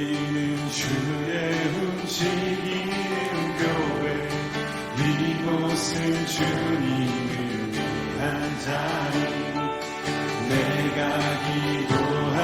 우리는 주의 움직이는 교회 이곳은 주님을 위한 자리. 내가 기도하